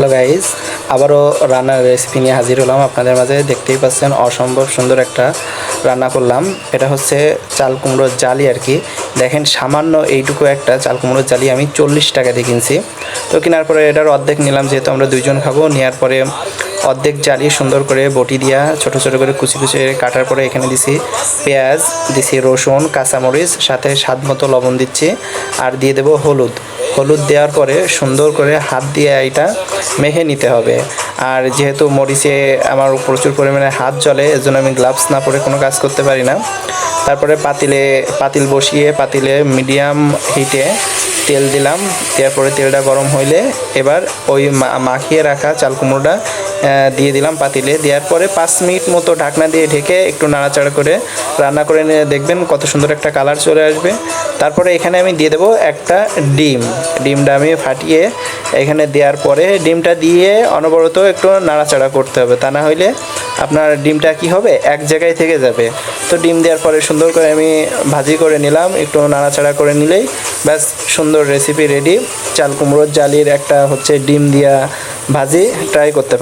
Hello guys আবারও রান্নার recipe নিয়ে হাজির হলাম। আপনাদের মাঝে দেখতেই পাচ্ছেন অসম্ভব সুন্দর একটা রান্না করলাম। এটা হচ্ছে চাল কুমড়োর জালি আর কি। দেখেন, সামান্য এইটুকু একটা চাল কুমড়োর জালি আমি চল্লিশ টাকা দিয়ে কিনছি। তো কেনার পরে এটার অর্ধেক নিলাম, যেহেতু আমরা দুইজন খাব। নেওয়ার পরে অর্ধেক জালি সুন্দর করে বটি দিয়া ছোট ছোট করে কুচি কুচি কাটার পরে এখানে দিছি পেঁয়াজ, দিছি রসুন, কাঁচামরিচ, সাথে স্বাদ মতো লবণ দিচ্ছি। আর দিয়ে দেবো হলুদ। হলুদ দেওয়ার পরে সুন্দর করে হাত দিয়ে এটা মেখে নিতে হবে। আর যেহেতু মরিচে আমার প্রচুর পরিমাণে হাত জ্বলে এর জন্য আমি গ্লাভস না পরে কোনো কাজ করতে পারি না। তারপরে পাতিলে, পাতিল বসিয়ে পাতিলে মিডিয়াম হিটে তেল দিলাম। তারপরে তেলটা গরম হইলে এবার ওই মাখিয়ে রাখা চাল কুমড়োটা দিয়ে দিলাম পাতিলে। দেওয়ার পরে পাঁচ মিনিট মতো ঢাকনা দিয়ে ঢেকে একটু নাড়াচাড়া করে রান্না করে নিয়ে দেখবেন কত সুন্দর একটা কালার চলে আসবে। তারপরে এখানে আমি দিয়ে দেবো একটা ডিম। ডিমটা আমি ফাটিয়ে এখানে দেওয়ার পরে ডিমটা দিয়ে অনবরত একটু নাড়াচাড়া করতে হবে। তা না হইলে আপনার ডিমটা কি হবে? এক জায়গায় থেকে যাবে। তো ডিম দেওয়ার পরে সুন্দর করে আমি ভাজি করে নিলাম। একটু নাড়াচাড়া করে নিলেই ব্যাস সুন্দর রেসিপি রেডি চাল কুমড়োর জালির একটা হচ্ছে ডিম দিয়া ভাজি। ট্রাই করতে।